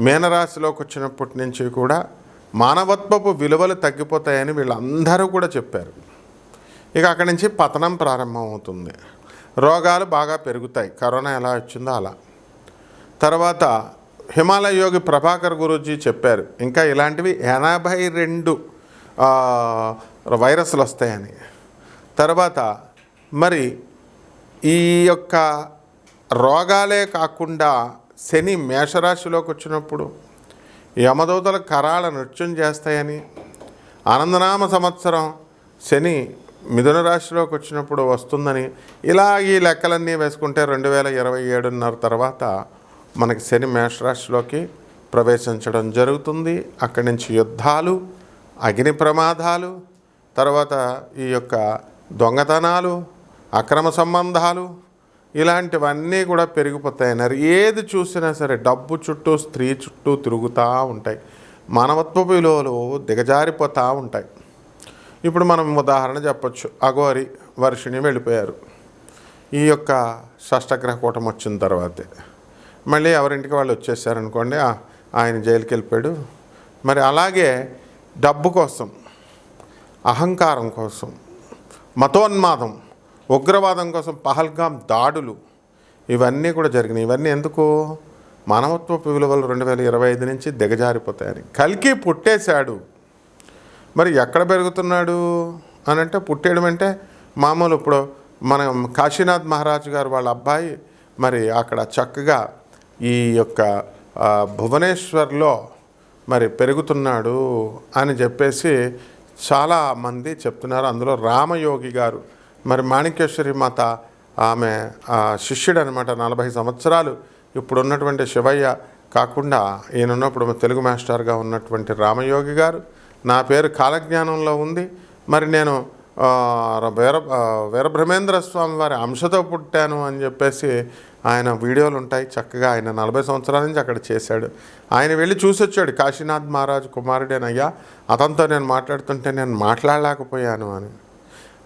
మీనరాశిలోకి వచ్చినప్పటి నుంచి కూడా మానవత్వపు విలువలు తగ్గిపోతాయని వీళ్ళందరూ కూడా చెప్పారు. ఇక అక్కడి నుంచి పతనం ప్రారంభమవుతుంది. రోగాలు బాగా పెరుగుతాయి. కరోనా ఎలా వచ్చిందో అలా. తర్వాత హిమాలయ యోగి ప్రభాకర్ గురూజీ చెప్పారు ఇంకా ఇలాంటివి ఎనభై రెండు వైరస్లు వస్తాయని. తర్వాత మరి ఈ యొక్క రోగాలే కాకుండా శని మేషరాశిలోకి వచ్చినప్పుడు యమదూతల కరాల నృత్యం చేస్తాయని ఆనందనామ సంవత్సరం శని మిథున రాశిలోకి వచ్చినప్పుడు వస్తుందని ఇలా ఈ లెక్కలన్నీ వేసుకుంటే రెండు వేల ఇరవై ఏడున్నర తర్వాత మనకి శని మేషరాశిలోకి ప్రవేశించడం జరుగుతుంది. అక్కడి నుంచి యుద్ధాలు అగ్ని ప్రమాదాలు తర్వాత ఈ యొక్క దొంగతనాలు అక్రమ సంబంధాలు ఇలాంటివన్నీ కూడా పెరిగిపోతాయన్నారు ఏది చూసినా సరే డబ్బు చుట్టూ స్త్రీ చుట్టూ తిరుగుతూ ఉంటాయి. మానవత్వ విలువలు దిగజారిపోతూ ఉంటాయి. ఇప్పుడు మనం ఉదాహరణ చెప్పచ్చు. అఘోరి వర్షిణి వెళ్ళిపోయారు. ఈ యొక్క షష్టగ్రహ కూటం వచ్చిన తర్వాతే. మళ్ళీ ఎవరింటికి వాళ్ళు వచ్చేసారనుకోండి ఆయన జైలుకి వెళ్ళిపోయాడు మరి అలాగే డబ్బు కోసం అహంకారం కోసం మతోన్మాదం ఉగ్రవాదం కోసం పహల్గాం దాడులు ఇవన్నీ కూడా జరిగినాయి. ఇవన్నీ ఎందుకు? మానవత్వపు విలువలు రెండు వేల ఇరవై ఐదు నుంచి దిగజారిపోతాయని. కలికి పుట్టేశాడు. మరి ఎక్కడ పెరుగుతున్నాడు అని అంటే పుట్టేయడం అంటే మామూలు ఇప్పుడు మనం కాశీనాథ్ మహారాజు గారు వాళ్ళ అబ్బాయి మరి అక్కడ చక్కగా ఈ యొక్క భువనేశ్వర్లో మరి పెరుగుతున్నాడు అని చెప్పేసి చాలా మంది చెప్తున్నారు. అందులో రామయోగి గారు మరి మాణిక్యేశ్వరి మాత ఆమె శిష్యుడు అనమాట నలభై సంవత్సరాలు ఇప్పుడు ఉన్నటువంటి శివయ్య కాకుండా ఈయన ఉన్నప్పుడు తెలుగు మాస్టర్గా ఉన్నటువంటి రామయోగి గారు. నా పేరు కాలజ్ఞానంలో ఉంది. మరి నేను వీర వీరబ్రహ్మేంద్ర స్వామి వారి అంశతో పుట్టాను అని చెప్పేసి ఆయన వీడియోలు ఉంటాయి. చక్కగా ఆయన నలభై సంవత్సరాల నుంచి అక్కడ చేశాడు. ఆయన వెళ్ళి చూసి వచ్చాడు కాశీనాథ్ మహారాజు కుమారుడేనయ్యా. అతనితో నేను మాట్లాడుతుంటే నేను మాట్లాడలేకపోయాను అని.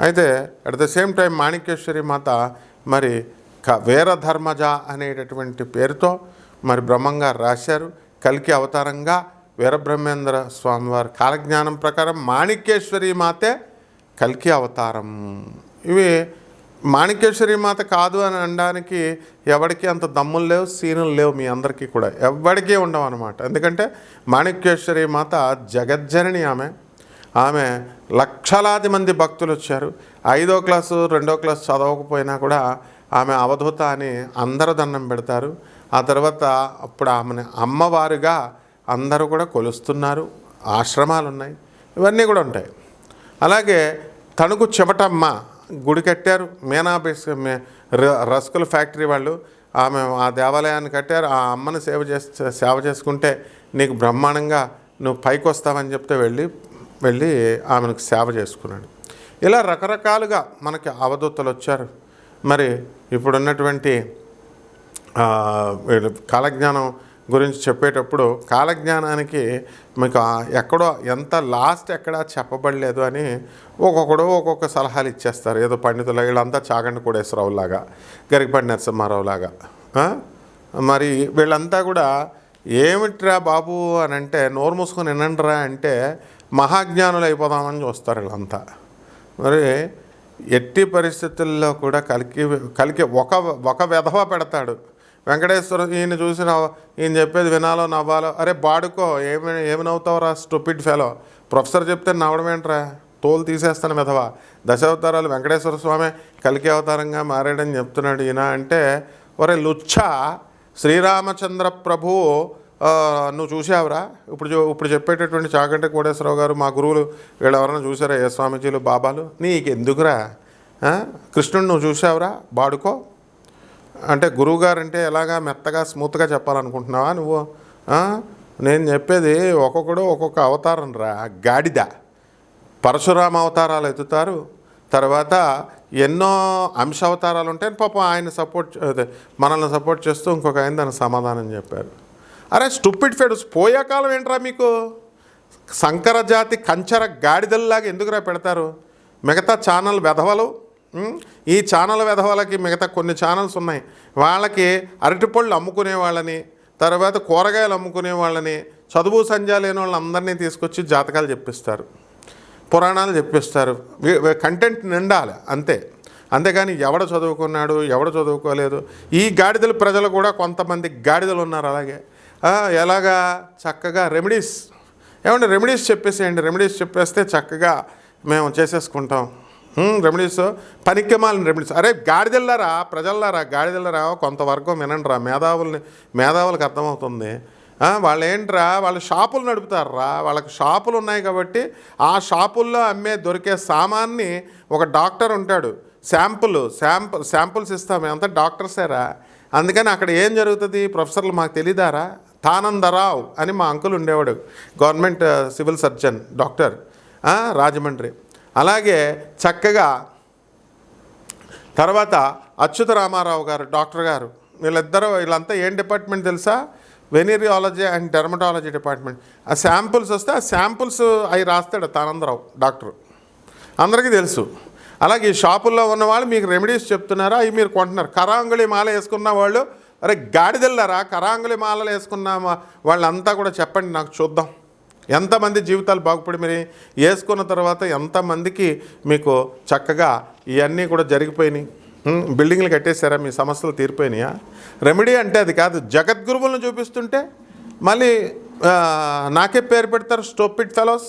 అయితే at the same time Manikyeshwari Mata మరి క వీరధర్మజ అనేటటువంటి పేరుతో మరి బ్రహ్మంగారు రాశారు. కల్కి అవతారంగా వీరబ్రహ్మేంద్ర స్వామివారి కాలజ్ఞానం ప్రకారం మాణిక్యేశ్వరి మాతే కల్కి అవతారం. ఇవి మాణిక్యేశ్వరి మాత కాదు అని అనడానికి ఎవరికి అంత దమ్ములు లేవు సీనులు లేవు మీ అందరికీ కూడా. ఎవరికీ ఉండవు అనమాట ఎందుకంటే మాణిక్యేశ్వరి మాత జగజ్జనని ఆమె. ఆమె లక్షలాది మంది భక్తులు వచ్చారు. ఐదో క్లాసు రెండో క్లాసు చదవకపోయినా కూడా ఆమె అవధూత అని అందరు దండం పెడతారు. ఆ తర్వాత అప్పుడు ఆమెను అమ్మవారుగా అందరూ కూడా కొలుస్తున్నారు. ఆశ్రమాలు ఉన్నాయి ఇవన్నీ కూడా ఉంటాయి. అలాగే తణుకు చెమటమ్మ గుడి కట్టారు. మీనా ర- రస్కుల ఫ్యాక్టరీ వాళ్ళు ఆమె ఆ దేవాలయాన్ని కట్టారు. ఆ అమ్మని సేవ చేస్తే సేవ చేసుకుంటే నీకు బ్రహ్మాండంగా నువ్వు పైకి వస్తావని చెప్తే వెళ్ళి వెళ్ళి ఆమెకు సేవ చేసుకున్నాడు. ఇలా రకరకాలుగా మనకి అవధూతలు వచ్చారు. మరి ఇప్పుడున్నటువంటి కాలజ్ఞానం గురించి చెప్పేటప్పుడు కాలజ్ఞానానికి మీకు ఎక్కడో ఎంత లాస్ట్ ఎక్కడా చెప్పబడలేదు అని ఒక్కొక్కడు ఒక్కొక్క సలహాలు ఇచ్చేస్తారు. ఏదో పండితులు వీళ్ళంతా చాగండి కోడేశ్వరరావులాగా గరికపడి నరసింహారావులాగా మరి వీళ్ళంతా కూడా ఏమిట్రా బాబు అని అంటే నోరు మూసుకొని వినండిరా అంటే మహాజ్ఞానులు అయిపోదామని చూస్తారు వీళ్ళంతా. మరి ఎట్టి పరిస్థితుల్లో కూడా కలికి కలికి ఒక ఒక వెధవ పెడతాడు. వెంకటేశ్వర ఈయన చూసి నవ్వ ఈయన చెప్పేది వినాలో నవ్వాలో అరే బాడుకో ఏమి ఏమి నవ్వుతావురా స్టూపిడ్ ఫెలో ప్రొఫెసర్ చెప్తే నవ్వడం ఏంట్రా? తోలు తీసేస్తాను విధవ. దశావతారాలు వెంకటేశ్వర స్వామి కలికి అవతారంగా మారాడని చెప్తున్నాడు ఈయన అంటే ఒరే లుచ్చ శ్రీరామచంద్ర ప్రభువు నువ్వు చూసావురా ఇప్పుడు ఇప్పుడు చెప్పేటటువంటి చాగంట కోటేశ్వరరావు గారు మా గురువులు వీళ్ళు ఎవరైనా చూసారా ఏ స్వామీజీలు బాబాలు? నీకు ఎందుకురా కృష్ణుడు నువ్వు చూసావురా బాడుకో. అంటే గురువుగారు అంటే ఎలాగా మెత్తగా స్మూత్గా చెప్పాలనుకుంటున్నావా నువ్వు? నేను చెప్పేది ఒక్కొక్కడు ఒక్కొక్క అవతారం రా. గాడిద. పరశురామ అవతారాలు ఎత్తుతారు. తర్వాత ఎన్నో అంశ అవతారాలు ఉంటాయి పాపం ఆయన సపోర్ట్ మనల్ని సపోర్ట్ చేస్తూ ఇంకొక ఆయన దానికి సమాధానం చెప్పారు. అరే స్టూపిడ్ ఫెడ్స్ పోయే కాలం ఏంట్రా మీకు? సంకరజాతి కంచర గాడిదల్లాగా ఎందుకురా పెడతారు? మిగతా ఛానల్ వెధవలు ఈ ఛానల్ వెధవలకి మిగతా కొన్ని ఛానల్స్ ఉన్నాయి. వాళ్ళకి అరటిపళ్ళు అమ్ముకునే వాళ్ళని తర్వాత కూరగాయలు అమ్ముకునే వాళ్ళని చదువు సంధ్య లేని వాళ్ళందరినీ తీసుకొచ్చి జాతకాలు చెప్పిస్తారు. పురాణాలు చెప్పిస్తారు. కంటెంట్ నిండాలి అంతే. అంతేగాని ఎవడ చదువుకున్నాడు ఎవడ చదువుకోలేదు? ఈ గాడిదల ప్రజలు కూడా కొంతమంది గాడిదలు ఉన్నారు అలాగే. ఎలాగా? చక్కగా రెమెడీస్. ఏమంటే రెమెడీస్ చెప్పేసేయండి. రెమెడీస్ చెప్పేస్తే చక్కగా మేము చేసేసుకుంటాం. రెమెడీస్. పనికిమాలిన రెమెడీస్. అరే గాడిదెళ్ళారా ప్రజల్లారా గాడిదెళ్ళారా కొంతవరకు వినండిరా మేధావుల్ని మేధావులకు అర్థమవుతుంది. వాళ్ళు ఏంట్రా వాళ్ళు షాపులు నడుపుతారా? వాళ్ళకి షాపులు ఉన్నాయి కాబట్టి ఆ షాపుల్లో అమ్మే దొరికే సామాన్ని ఒక డాక్టర్ ఉంటాడు. శాంపుల్ శాంపుల్ శాంపుల్స్ ఇస్తాం. మేమంతా డాక్టర్సేరా? అందుకని అక్కడ ఏం జరుగుతుంది? ప్రొఫెసర్లు మాకు తెలియదారా తానందరావు అని మా అంకుల్ ఉండేవాడు government civil surgeon doctor Rajahmundry. అలాగే చక్కగా తర్వాత అచ్యుత రామారావు గారు డాక్టర్ గారు వీళ్ళిద్దరూ వీళ్ళంతా ఏం డిపార్ట్మెంట్ తెలుసా? Venereology and dermatology department. ఆ శాంపుల్స్ వస్తే ఆ శాంపుల్స్ అవి రాస్తాడు తానందరావు డాక్టర్. అందరికీ తెలుసు. అలాగే ఈ షాపుల్లో ఉన్న వాళ్ళు మీకు రెమెడీస్ చెప్తున్నారా? అవి మీరు కొంటున్నారు. కరాంగుళి మాల వేసుకున్న వాళ్ళు అరే గాడిదెళ్ళారా కరాంగులి మాలలు వేసుకున్నామా? వాళ్ళంతా కూడా చెప్పండి నాకు చూద్దాం. ఎంతమంది జీవితాలు బాగుపడి మీరు? వేసుకున్న తర్వాత ఎంతమందికి మీకు చక్కగా ఇవన్నీ కూడా జరిగిపోయినాయి? బిల్డింగ్లు కట్టేశారా? మీ సమస్యలు తీరిపోయినాయా? రెమెడీ అంటే అది కాదు. జగద్గురువులను చూపిస్తుంటే మళ్ళీ నాకే పేరు పెడతారు స్టోపిడ్ ఫెలోస్.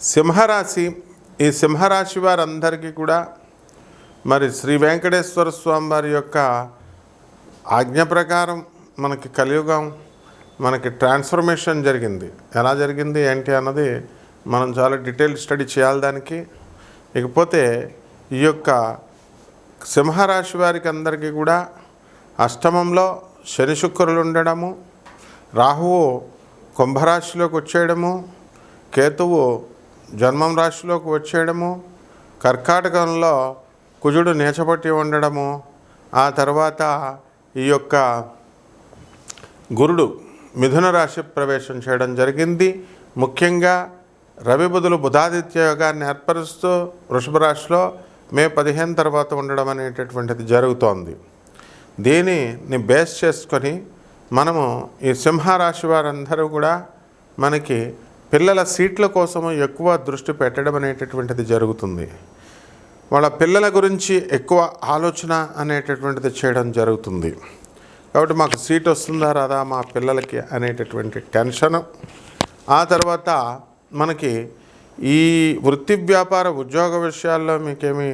సింహరాశి ఈ సింహరాశి వారందరికీ కూడా మరి శ్రీ వెంకటేశ్వర స్వామి వారి యొక్క ఆజ్ఞ ప్రకారం మనకి కలియుగం మనకి ట్రాన్స్ఫర్మేషన్ జరిగింది. ఎలా జరిగింది ఏంటి అన్నది మనం చాలా డీటెయిల్ స్టడీ చేయాలి దానికి. ఇకపోతే ఈ యొక్క సింహరాశి వారికి అందరికీ కూడా అష్టమంలో శని శుక్రులు ఉండడము రాహువు కుంభరాశిలోకి వచ్చేయడము కేతువు జన్మం రాశిలోకి వచ్చేయడము కర్కాటకంలో కుజుడు నేచపట్టి ఉండడము ఆ తర్వాత ఈ యొక్క గురుడు మిథున రాశి ప్రవేశం చేయడం జరిగింది. ముఖ్యంగా రవి బుధులు బుధాదిత్య యోగాన్ని ఏర్పరుస్తూ వృషభ రాశిలో మే పదిహేను తర్వాత ఉండడం అనేటటువంటిది జరుగుతోంది. దీనిని బేస్ చేసుకొని మనము ఈ సింహరాశి వారందరూ కూడా మనకి పిల్లల సీట్ల కోసం ఎక్కువ దృష్టి పెట్టడం అనేటటువంటిది జరుగుతుంది. వాళ్ళ పిల్లల గురించి ఎక్కువ ఆలోచన అనేటటువంటిది చేయడం జరుగుతుంది. కాబట్టి మాకు సీట్ వస్తుందా రాదా మా పిల్లలకి అనేటటువంటి టెన్షన్. ఆ తర్వాత మనకి ఈ వృత్తి వ్యాపార ఉద్యోగ విషయాల్లో మీకేమీ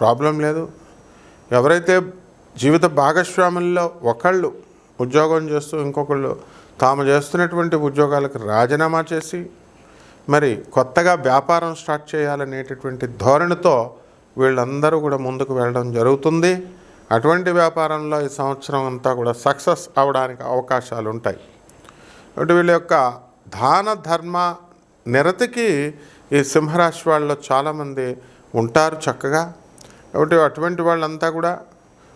ప్రాబ్లం లేదు. ఎవరైతే జీవిత భాగస్వాముల్లో ఒకళ్ళు ఉద్యోగం చేస్తూ ఇంకొకళ్ళు తాము చేస్తున్నటువంటి ఉద్యోగాలకు రాజీనామా చేసి మరి కొత్తగా వ్యాపారం స్టార్ట్ చేయాలనేటటువంటి ధోరణితో వీళ్ళందరూ కూడా ముందుకు వెళ్ళడం జరుగుతుంది. అటువంటి వ్యాపారంలో ఈ సంవత్సరం అంతా కూడా సక్సెస్ అవడానికి అవకాశాలు ఉంటాయి. కాబట్టి వీళ్ళ యొక్క దాన ధర్మ నిరతికి ఈ సింహరాశి వాళ్ళలో చాలామంది ఉంటారు చక్కగా. కాబట్టి అటువంటి వాళ్ళంతా కూడా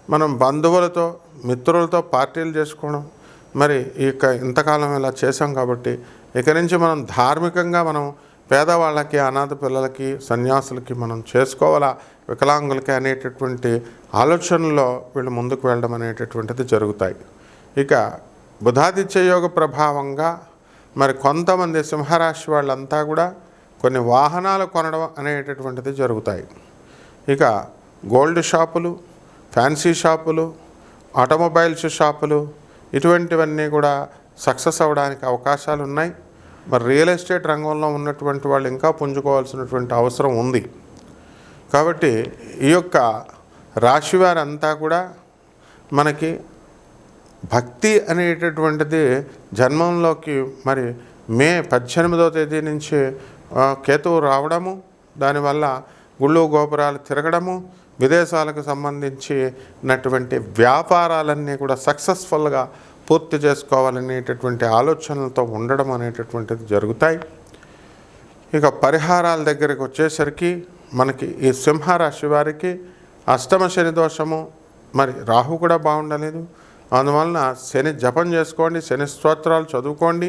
మనం బంధువులతో మిత్రులతో పార్టీలు చేసుకోవడం మరి ఇక ఇంతకాలం ఇలా చేసాం కాబట్టి ఇక నుంచి మనం ధార్మికంగా మనం పేదవాళ్ళకి అనాథ పిల్లలకి సన్యాసులకి మనం చేసుకోవాలా? వికలాంగులకి అనేటటువంటి ఆలోచనలో వీళ్ళు ముందుకు వెళ్ళడం అనేటటువంటిది జరుగుతాయి. ఇక బుధాదిత్య యోగ ప్రభావంగా మరి కొంతమంది సింహరాశి వాళ్ళంతా కూడా కొన్ని వాహనాలు కొనడం అనేటటువంటిది జరుగుతాయి. ఇక గోల్డ్ షాపులు ఫ్యాన్సీ షాపులు ఆటోమొబైల్స్ షాపులు ఇటువంటివన్నీ కూడా సక్సెస్ అవ్వడానికి అవకాశాలు ఉన్నాయి మరి రియల్ ఎస్టేట్ రంగంలో ఉన్నటువంటి వాళ్ళు ఇంకా పుంజుకోవాల్సినటువంటి అవసరం ఉంది. కాబట్టి ఈ యొక్క రాశి వారంతా కూడా మనకి భక్తి అనేటటువంటిది జన్మంలోకి మరి మే పద్దెనిమిదవ తేదీ నుంచి కేతువు రావడము దానివల్ల గుళ్ళు గోపురాలు తిరగడము విదేశాలకు సంబంధించినటువంటి వ్యాపారాలన్నీ కూడా సక్సెస్ఫుల్గా పూర్తి చేసుకోవాలనేటటువంటి ఆలోచనలతో ఉండడం అనేటటువంటిది జరుగుతాయి. ఇక పరిహారాల దగ్గరికి వచ్చేసరికి మనకి ఈ సింహరాశి వారికి అష్టమ శని దోషము మరి రాహు కూడా బాగుండలేదు. అందువలన శని జపం చేసుకోండి శని స్తోత్రాలు చదువుకోండి.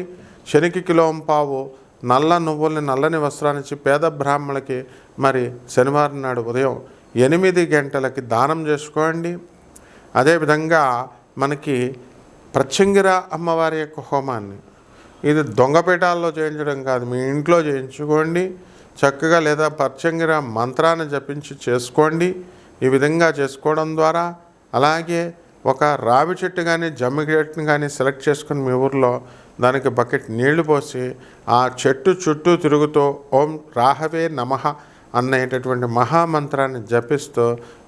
శనికి కిలోం పావు నల్ల నువ్వుల్ని నల్లని వస్త్రాన్నిచ్చి పేద బ్రాహ్మణులకి మరి శనివారం నాడు ఉదయం ఎనిమిది గంటలకి దానం చేసుకోండి. అదేవిధంగా మనకి ప్రత్యంగిర అమ్మవారి యొక్క హోమాన్ని ఇది దొంగపేటాల్లో చేయించడం కాదు మీ ఇంట్లో చేయించుకోండి. చక్కగా లేదా పచ్చంగిర మంత్రాన్ని జపించి చేసుకోండి. ఈ విధంగా చేసుకోవడం ద్వారా అలాగే ఒక రావి చెట్టు కానీ జమ్మి చెట్టుని కానీ సెలెక్ట్ చేసుకుని మీ ఊర్లో దానికి బకెట్ నీళ్ళు పోసి ఆ చెట్టు చుట్టూ తిరుగుతూ ఓం రాహవే నమః అనేటటువంటి మహామంత్రాన్ని జపిస్తూ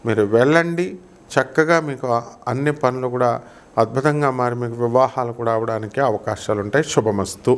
మీరు వెళ్ళండి. చక్కగా మీకు అన్ని పనులు కూడా అద్భుతంగా మారి మీకు వివాహాలు కూడా అవడానికి అవకాశాలు ఉంటాయి శుభమస్తు.